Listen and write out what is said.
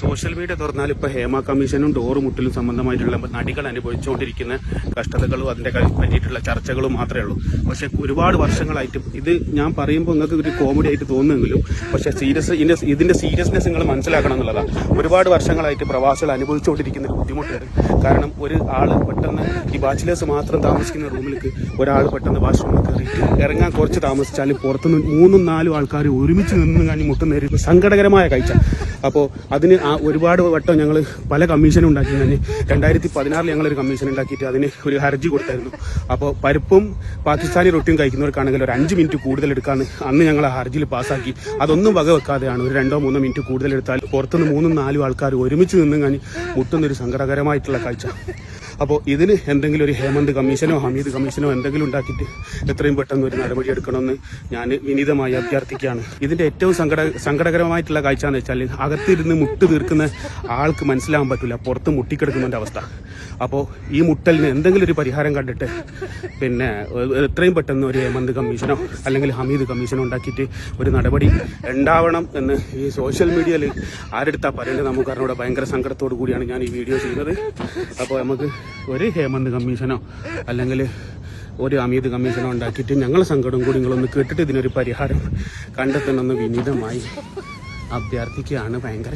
Social media തുറന്നാൽ ഇപ്പോൾ ഹേമ കമ്മീഷനും ഡോറ് മുട്ടലും സംബന്ധമായിട്ടുള്ള നടികൾ അനുഭവിച്ചുകൊണ്ടിരിക്കുന്ന കഷ്ടതകളും അതിന്റെ ക- പറ്റിയിട്ടുള്ള ചർച്ചകളും മാത്രമേ ഉള്ളൂ. പക്ഷെ ഒരുപാട് വർഷങ്ങളായിട്ടും ഇത് ഞാൻ പറയുമ്പോൾ നിങ്ങൾക്ക് ഒരു കോമഡി ആയിട്ട് തോന്നുമെങ്കിലും പക്ഷെ സീരിയസ് ഇതിന്റെ ഇതിന്റെ സീരിയസ്നെസ് നിങ്ങൾ മനസ്സിലാക്കണം എന്നുള്ളതാണ്. ഒരുപാട് വർഷങ്ങളായിട്ട് പ്രവാസികൾ അനുഭവിച്ചുകൊണ്ടിരിക്കുന്ന ബുദ്ധിമുട്ടുണ്ട് കാരണം ഒരു ആൾ പെട്ടെന്ന് ഈ ബാച്ചിലേഴ്സ് മാത്രം താമസിക്കുന്ന റൂമിലേക്ക് ഒരാൾ പെട്ടെന്ന് വാഷ്റൂമിൽ കയറി ഇറങ്ങാൻ കുറച്ച് താമസിച്ചാലും പുറത്തുനിന്ന് മൂന്നും നാലും ആൾക്കാർ ഒരുമിച്ച് നിന്ന് കാണി മുട്ടുന്നേരി സങ്കടകരമായ കാഴ്ച. അപ്പോൾ അതിന് ഒരുപാട് വട്ടം ഞങ്ങൾ പല കമ്മീഷനും ഉണ്ടാക്കി ഞാൻ രണ്ടായിരത്തി പതിനാറിൽ ഞങ്ങളൊരു കമ്മീഷൻ ഉണ്ടാക്കിയിട്ട് അതിന് ഒരു ഹർജി കൊടുത്തായിരുന്നു. അപ്പോൾ പരിപ്പും പാകിസ്ഥാനി റൊട്ടിയും കഴിക്കുന്നവർക്കാണെങ്കിൽ ഒരു അഞ്ച് മിനിറ്റ് കൂടുതൽ എടുക്കാന്ന് അന്ന് ഞങ്ങൾ ആ ഹർജിയിൽ പാസ്സാക്കി അതൊന്നും വക വെക്കാതെയാണ് ഒരു രണ്ടോ മൂന്നോ മിനിറ്റ് കൂടുതൽ എടുത്താൽ പുറത്തുനിന്ന് മൂന്നും നാലും ആൾക്കാർ ഒരുമിച്ച് നിന്നും കഴിഞ്ഞ് മുട്ടുന്നൊരു സങ്കടകരമായിട്ടുള്ള കാഴ്ച. അപ്പോൾ ഇതിന് എന്തെങ്കിലും ഒരു ഹേമന്ത് കമ്മീഷനോ ഹമീദ് കമ്മീഷനോ എന്തെങ്കിലും ഉണ്ടാക്കിയിട്ട് എത്രയും പെട്ടെന്ന് ഒരു നടപടി എടുക്കണമെന്ന് ഞാൻ വിനീതമായി അഭ്യർത്ഥിക്കുകയാണ്. ഇതിന്റെ ഏറ്റവും സങ്കട സങ്കടകരമായിട്ടുള്ള കാഴ്ച എന്ന് വെച്ചാൽ അകത്തിരുന്ന് മുട്ട് തീർക്കുന്ന ആൾക്ക് മനസ്സിലാവാൻ പറ്റില്ല പുറത്ത് മുട്ടിക്കിടക്കുന്നതിന്റെ അവസ്ഥ. അപ്പോൾ ഈ മുട്ടലിന് എന്തെങ്കിലും ഒരു പരിഹാരം കണ്ടിട്ട് പിന്നെ എത്രയും പെട്ടെന്ന് ഒരു ഹേമന്ത് കമ്മീഷനോ അല്ലെങ്കിൽ ഹമീദ് കമ്മീഷനോ ഉണ്ടാക്കിയിട്ട് ഒരു നടപടി ഉണ്ടാവണം എന്ന് ഈ സോഷ്യൽ മീഡിയയിൽ ആരെടുത്താ പറയേണ്ടത്? നമുക്ക് അറിഞ്ഞൂടെ ഭയങ്കര സങ്കടത്തോടു കൂടിയാണ് ഞാൻ ഈ വീഡിയോ ചെയ്യുന്നത്. അപ്പോൾ നമുക്ക് ഒരു ഹേമന്ത് കമ്മീഷനോ അല്ലെങ്കിൽ ഒരു അമീത് കമ്മീഷനോ ഉണ്ടാക്കിയിട്ട് ഞങ്ങളെ സങ്കടം കൂടി നിങ്ങളൊന്ന് കേട്ടിട്ട് ഇതിനൊരു പരിഹാരം കണ്ടെത്തണമെന്ന് വിനീതമായി അഭ്യർത്ഥിക്കുകയാണ്. ഭയങ്കര